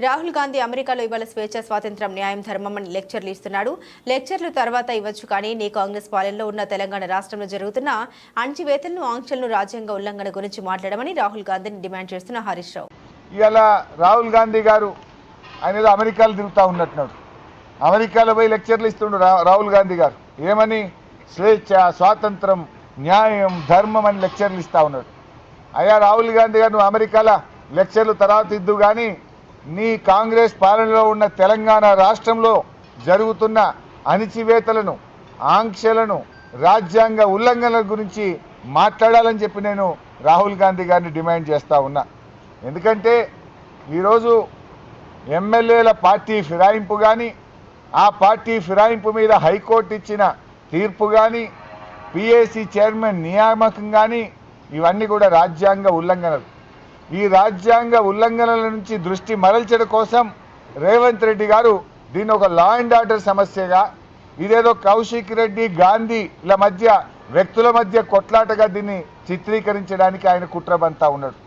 రాహుల్ గాంధీ అమెరికాలో ఇవాళ స్వేచ్ఛ స్వాతంత్రం న్యాయం ధర్మం అని లెక్చర్లు ఇస్తున్నాడు లెక్చర్లు తర్వాత ఇవ్వచ్చు కానీ నీ కాంగ్రెస్ పాలనలో ఉన్న తెలంగాణ రాష్ట్రంలో జరుగుతున్న అణచివేతలను ఆంక్షలను రాజ్యాంగ ఉల్లంఘన గురించి మాట్లాడమని రాహుల్ గాంధీని డిమాండ్ చేస్తున్న హరీష్ రావు. ఇవాళ రాహుల్ గాంధీ గారు ఆయన అమెరికాలో తిరుగుతూ ఉన్నట్టున్నాడు. అమెరికాలో పోయి లెక్చర్లు ఇస్తుండు రా- రాహుల్ గాంధీ గారు. ఏమని? స్వేచ్ఛ స్వాతంత్రం న్యాయం ధర్మం అని లెక్చర్లు ఇస్తూ ఉన్నాడు. అయ్యా రాహుల్ గాంధీ గారు నువ్వు అమెరికాలో లెక్చర్లు తర్వాత ఇద్దు కానీ నీ కాంగ్రెస్ పాలనలో ఉన్న తెలంగాణ రాష్ట్రంలో జరుగుతున్న అణిచివేతలను ఆంక్షలను రాజ్యాంగ ఉల్లంఘనల గురించి మాట్లాడాలని చెప్పి నేను రాహుల్ గాంధీ గారిని డిమాండ్ చేస్తూ ఉన్నా. ఎందుకంటే ఈరోజు ఎమ్మెల్యేల పార్టీ ఫిరాయింపు కానీ ఆ పార్టీ ఫిరాయింపు మీద హైకోర్టు ఇచ్చిన తీర్పు కానీ పిఏసీ చైర్మన్ నియామకం కానీ ఇవన్నీ కూడా రాజ్యాంగ ఉల్లంఘనలు. ఈ రాజ్యాంగ ఉల్లంఘనల నుంచి దృష్టి మరల్చడం కోసం రేవంత్ రెడ్డి గారు దీన్ని ఒక లా అండ్ ఆర్డర్ సమస్యగా ఇదేదో కౌశిక్ రెడ్డి గాంధీల మధ్య వ్యక్తుల మధ్య కొట్లాటగా దీన్ని చిత్రీకరించడానికి ఆయన కుట్రబంతా ఉన్నాడు.